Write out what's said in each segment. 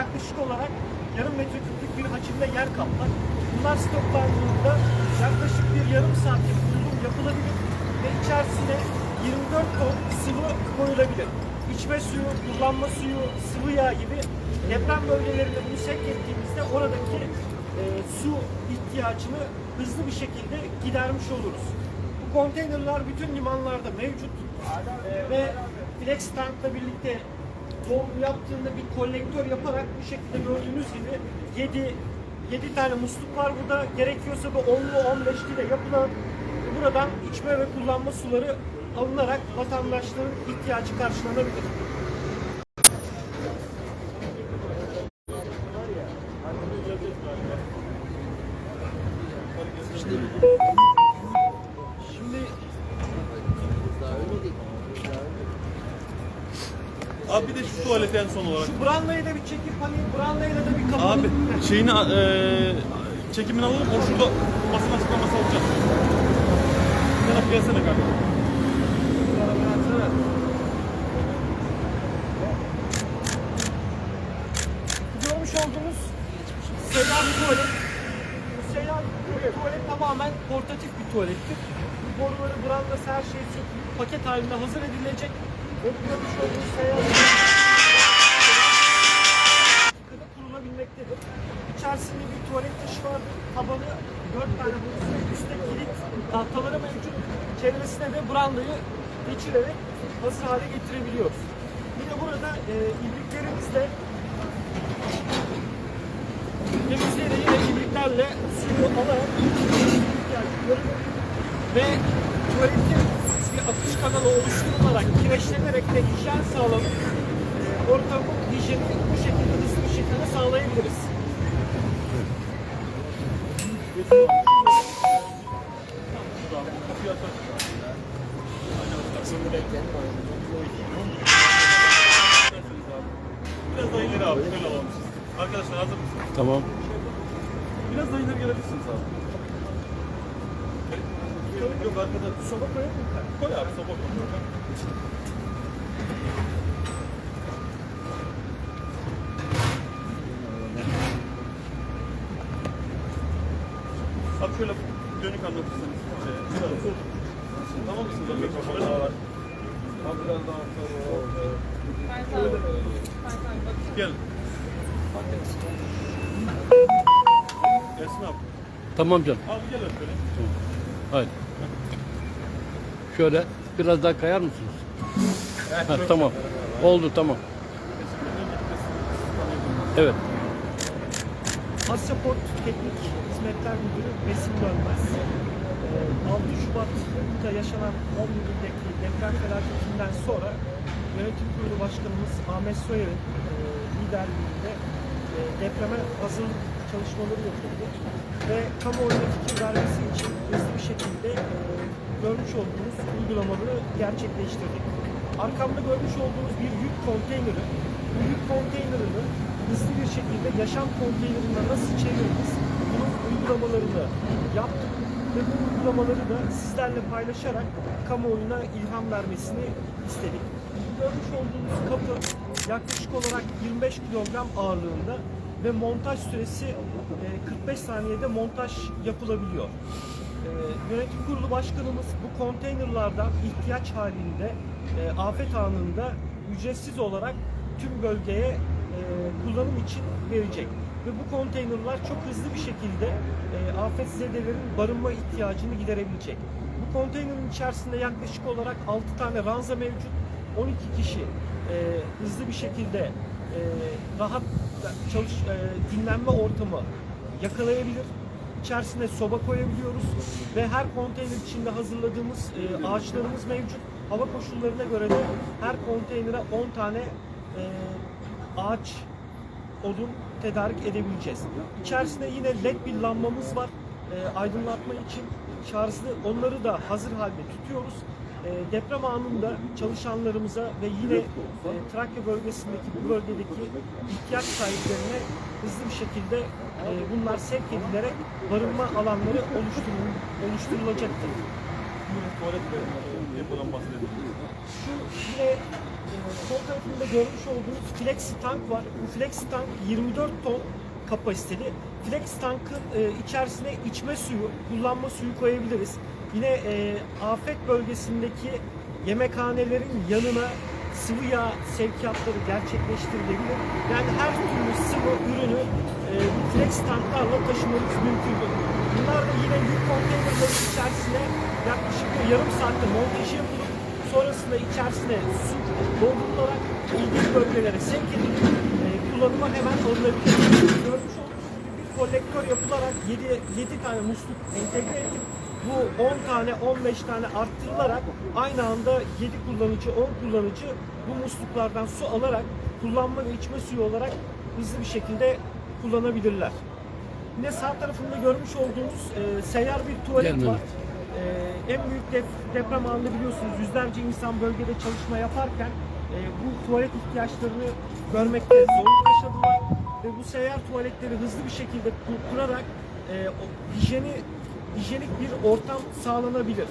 yaklaşık olarak yarım metreküplük bir hacimde yer kaplar. Bunlar stoklandığında yaklaşık bir yarım saatlik kurulum yapılabilir ve içerisine 24 ton sıvı koyulabilir. İçme suyu, kullanma suyu, sıvı yağ gibi deprem bölgelerinde bunu sevk ettiğimizde oradaki e, su ihtiyacını hızlı bir şekilde gidermiş oluruz. Bu konteynerler bütün limanlarda mevcut E, ve flex tankla birlikte dolgu yaptığında bir kolektör yaparak bu şekilde gördüğünüz gibi 7 7 tane musluk var burada. Gerekiyorsa da 10'lu 15'li de yapılan buradan içme ve kullanma suları alınarak vatandaşların ihtiyacı karşılanabilir. Şimdi Abi bir de şu tuvalet en son olarak. şu brandayı da bir çekip hani brandayla da bir kapalı. Abi şeyini eee çekimini alalım o şurada basın açıklaması alacağız. Sen gelsene kardeşim. Görmüş olduğunuz bir tuvalet. Bu bir tuvalet tamamen portatif bir tuvalettir. Bu boruları, brandası her şey sökülüp paket halinde hazır edilecek. Ve görmüş olduğunuz seyyar kurulabilmektedir. İçerisinde bir tuvalet taşı vardır. Tabanı 4 tane ve üstte kilit tahtaları mevcut. Çevresine de brandayı geçirerek hazır hale getirebiliyoruz. De burada e, ibriklerimizle temizleyerek yine ibriklerle suyu alarak ve tuvaletin bir akış kanalı oluşturularak kireçlenerek de hijyen sağlanıp e, ortamın hijyeni Tamam. Biraz daha ileri gelebilirsiniz abi. Yok, arkada. Soba koyalım mı? Koy abi, sopa koy. Abi şöyle dönük anlatırsanız. Şey, şöyle. Tamam mısınız? Abi, mikrofonu da var. Abi biraz daha Gel. Gelsin abi. Tamam canım. Abi gel öp böyle. Haydi. Şöyle biraz daha kayar mısınız? Ha, tamam. Oldu tamam. Evet. Asyaport Teknik Hizmetler Müdürü Besim Dönmez. Ee, 6 Şubat'ta yaşanan 10 Eylül'deki deprem felaketinden sonra Yönetim Kurulu Başkanımız Ahmet Soyer'in e, liderliğinde depreme hazırlık çalışmaları yapıldı. Ve kamuoyuna fikir vermesi için hızlı bir şekilde e, görmüş olduğunuz uygulamaları gerçekleştirdik. Arkamda görmüş olduğunuz bir yük konteyneri. Bu yük konteynerini hızlı bir şekilde yaşam konteynerine nasıl çeviririz? Bunun uygulamalarını yaptık ve bu uygulamaları da sizlerle paylaşarak kamuoyuna ilham vermesini istedik. Görmüş olduğunuz kapı yaklaşık olarak 25 kilogram ağırlığında ve montaj süresi e, 45 saniyede montaj yapılabiliyor. Ee, yönetim kurulu başkanımız bu konteynerlardan ihtiyaç halinde e, afet anında ücretsiz olarak tüm bölgeye e, kullanım için verecek. Ve bu konteynerlar çok hızlı bir şekilde e, afetzedelerin barınma ihtiyacını giderebilecek. Bu konteynerin içerisinde yaklaşık olarak 6 tane ranza mevcut. 12 kişi e, hızlı bir şekilde e, rahat çalış, e, dinlenme ortamı yakalayabilir. İçerisine soba koyabiliyoruz ve her konteyner içinde hazırladığımız e, ağaçlarımız mevcut. Hava koşullarına göre de her konteynere 10 tane e, ağaç odun tedarik edebileceğiz. İçerisinde yine led bir lambamız var. E, aydınlatma için şarjlı onları da hazır halde tutuyoruz. E, deprem anında çalışanlarımıza ve yine e, Trakya bölgesindeki bu bölgedeki ihtiyaç sahiplerine hızlı bir şekilde e, bunlar sevk edilerek barınma alanları oluşturul oluşturulacaktır. Şu yine e, sol tarafında görmüş olduğunuz flexi tank var. Bu flexi tank 24 ton kapasiteli. Flex tankın e, içerisine içme suyu, kullanma suyu koyabiliriz. Yine e, afet bölgesindeki yemekhanelerin yanına sıvı yağ sevkiyatları gerçekleştirilebilir. Yani her türlü sıvı ürünü e, flex tanklarla taşımamız mümkündür. Bunlar da yine yük konteynerlerin içerisine yaklaşık bir yarım saatte montajı yapılıp sonrasında içerisine su doldurularak ilgili bölgelere sevk edilip e, kullanıma hemen alınabilir. Görmüş gibi bir kolektör yapılarak 7, 7 tane musluk entegre edilip bu 10 tane 15 tane arttırılarak aynı anda 7 kullanıcı 10 kullanıcı bu musluklardan su alarak kullanma ve içme suyu olarak hızlı bir şekilde kullanabilirler. Yine sağ tarafında görmüş olduğunuz e, seyyar bir tuvalet Gelmedi. var. E, en büyük dep- deprem anında biliyorsunuz yüzlerce insan bölgede çalışma yaparken e, bu tuvalet ihtiyaçlarını görmekte zorluk yaşadılar ve bu seyyar tuvaletleri hızlı bir şekilde kur- kurarak e, o hijyeni hijyenik bir ortam sağlanabilir.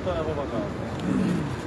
Bu tarafa bak abi.